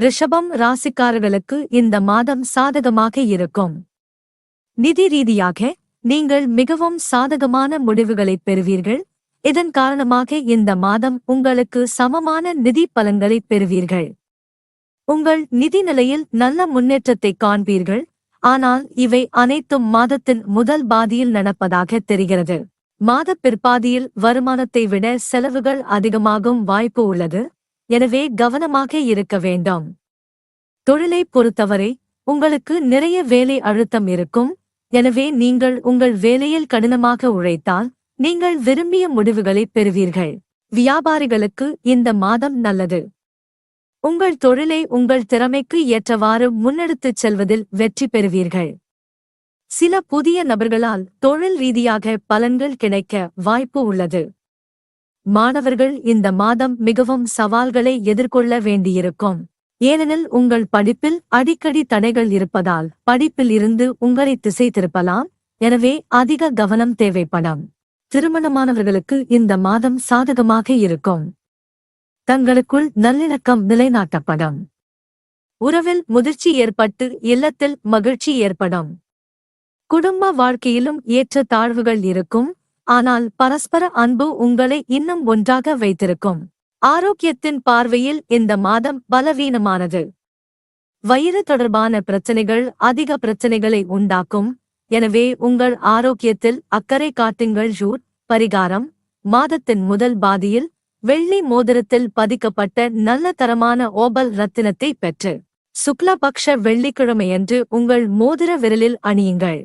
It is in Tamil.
ரிஷபம் ராசிக்காரர்களுக்கு இந்த மாதம் சாதகமாக இருக்கும். நிதி ரீதியாக நீங்கள் மிகவும் சாதகமான முடிவுகளைப் பெறுவீர்கள். இதன் காரணமாக இந்த மாதம் உங்களுக்கு சமமான நிதி பலன்களை பெறுவீர்கள். உங்கள் நிதி நிலையில் நல்ல முன்னேற்றத்தை காண்பீர்கள். ஆனால் இவை அனைத்தும் மாதத்தின் முதல் பாதியில் நடப்பதாக தெரிகிறது. மாதப் பிற்பாதியில் வருமானத்தை விட செலவுகள் அதிகமாகும் வாய்ப்பு உள்ளது. எனவே கவனமாக இருக்க வேண்டும். தொழிலைப் பொறுத்தவரை உங்களுக்கு நிறைய வேலை அழுத்தம் இருக்கும். எனவே நீங்கள் உங்கள் வேலையில் கடினமாக உழைத்தால் நீங்கள் விரும்பிய முடிவுகளைப் பெறுவீர்கள். வியாபாரிகளுக்கு இந்த மாதம் நல்லது. உங்கள் தொழிலை உங்கள் திறமைக்கு ஏற்றவாறு முன்னெடுத்துச் செல்வதில் வெற்றி பெறுவீர்கள். சில புதிய நபர்களால் தொழில் ரீதியாக பலன்கள் கிடைக்க வாய்ப்பு உள்ளது. மாணவர்கள் இந்த மாதம் மிகவும் சவால்களை எதிர்கொள்ள வேண்டியிருக்கும். ஏனெனில் உங்கள் படிப்பில் அடிக்கடி தடைகள் இருப்பதால் படிப்பில் இருந்து உங்களை திசை திருப்பலாம். எனவே அதிக கவனம் தேவைப்படும். திருமணமானவர்களுக்கு இந்த மாதம் சாதகமாக இருக்கும். தங்களுக்குள் நல்லிணக்கம் நிலைநாட்டப்படும். உறவில் முதிர்ச்சி ஏற்பட்டு இல்லத்தில் மகிழ்ச்சி ஏற்படும். குடும்ப வாழ்க்கையிலும் ஏற்ற தாழ்வுகள் இருக்கும். ஆனால் பரஸ்பர அன்பு உங்களை இன்னும் ஒன்றாக வைத்திருக்கும். ஆரோக்கியத்தின் பார்வையில் இந்த மாதம் பலவீனமானது. வயிறு தொடர்பான பிரச்சனைகள் அதிக பிரச்சனைகளை உண்டாக்கும். எனவே உங்கள் ஆரோக்கியத்தில் அக்கறை காட்டுங்கள். ஜூட் பரிகாரம். மாதத்தின் முதல் பாதியில் வெள்ளி மோதிரத்தில் பதிக்கப்பட்ட நல்ல தரமான ஓபல் ரத்தினத்தை பெற்று. சுக்லபக்ஷ வெள்ளிக்கிழமையன்று உங்கள் மோதிர விரலில் அணியுங்கள்.